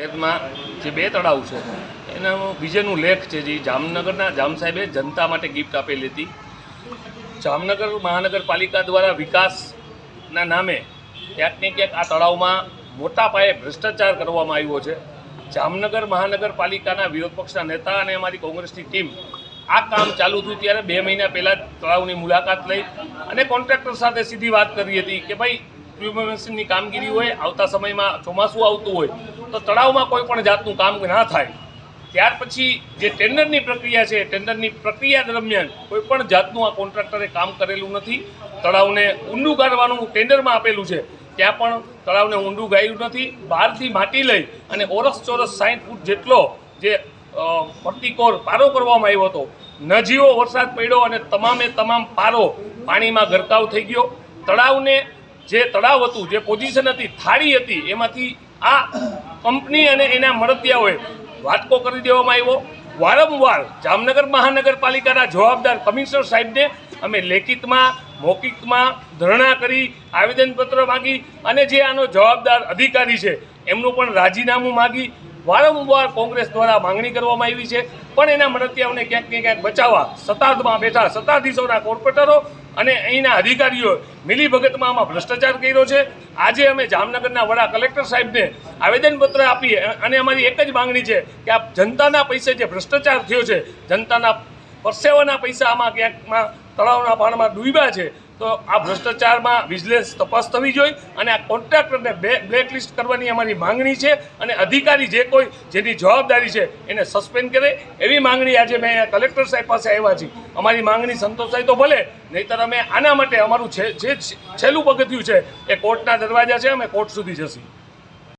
શહેરમાં જે બે તળાવ છે, એના બીજેનું લેખ છે જે જામનગરના, જામ સાહેબે જનતા માટે ગિફ્ટ આપેલી હતી. જામનગર મહાનગરપાલિકા દ્વારા વિકાસના નામે ક્યાંક ને ક્યાંક આ તળાવમાં મોટા પાયે ભ્રષ્ટાચાર કરવામાં આવ્યો છે. જામનગર મહાનગરપાલિકાના વિરોધ પક્ષના નેતા અને અમારી કોંગ્રેસની ટીમ આ કામ ચાલુ થયું ત્યારે બે મહિના પહેલાં તળાવની મુલાકાત લઈ અને કોન્ટ્રાક્ટર સાથે સીધી વાત કરી હતી કે ભાઈ પ્રિમોશનની કામગીરી હોય આવતા સમયમાં ચોમાસું આવતું હોય તો તળાવમાં કોઈ પણ જાતનું કામ ના થાય. ત્યાર પછી જે ટેન્ડરની પ્રક્રિયા છે ટેન્ડરની પ્રક્રિયા દરમિયાન કોઈ પણ જાતનું આ કોન્ટ્રાક્ટરે કામ કરેલું નથી. તળાવને ઊંડું કાઢવાનું ટેન્ડરમાં આપેલું છે. ત્યાં પણ તળાવને ઊંડું ગાયું નથી. બહારથી માટી લઈ અને ઓરસ ચોરસ સાઠ ફૂટ જેટલો જે અ, પારો કરવામાં આવ્યો હતો નજીવો વરસાદ પડ્યો અને તમામે તમામ પારો પાણીમાં ગરકાવ થઈ ગયો. તળાવને જે તળાવ હતું, જે પોઝિશન હતી, થાળી હતી, એમાંથી આ કંપની અને એના મળતિયાઓએ વાટકો કરી દેવામાં આવ્યો. વારંવાર જામનગર મહાનગરપાલિકાના જવાબદાર કમિશનર સાહેબને અમે લેખિતમાં, મૌખિકમાં ધરણા કરી, આવેદનપત્ર માગી અને જે આનો જવાબદાર અધિકારી છે, એમનું પણ રાજીનામું માગી વારંવાર કોંગ્રેસ દ્વારા માંગણી કરવામાં આવી છે. પણ એના મળતિયાઓને ક્યાંક ને ક્યાંક બચાવવા સત્તામાં બેઠા સત્તાધીશોના કોર્પોરેટરો અને અહીંના અધિકારીઓ મિલીભગતમાં આમાં ભ્રષ્ટાચાર કર્યો છે. આજે અમે જામનગરના વડા કલેક્ટર સાહેબને આવેદનપત્ર આપીએ અને અમારી એક જ માંગણી છે કે આ જનતાના પૈસે જે ભ્રષ્ટાચાર થયો છે, જનતાના પરસેવાના પૈસા આમાં ક્યાંકમાં તળાવના પાણીમાં ડૂબ્યા છે, તો આ ભ્રષ્ટાચારમાં વિજિલન્સ તપાસ થવી જોઈએ અને આ કોન્ટ્રાક્ટરને બ્લેકલિસ્ટ કરવાની અમારી માંગણી છે અને અધિકારી જે કોઈ જેની જવાબદારી છે એને સસ્પેન્ડ કરે એવી માંગણી આજે મેં કલેક્ટર સાહેબ પાસે આવ્યા છીએ. અમારી માંગણી સંતોષાય તો ભલે, નહીંતર અમે આના માટે અમારું જે છેલ્લું પગથિયું છે એ કોર્ટના દરવાજા છે, અમે કોર્ટ સુધી જશું.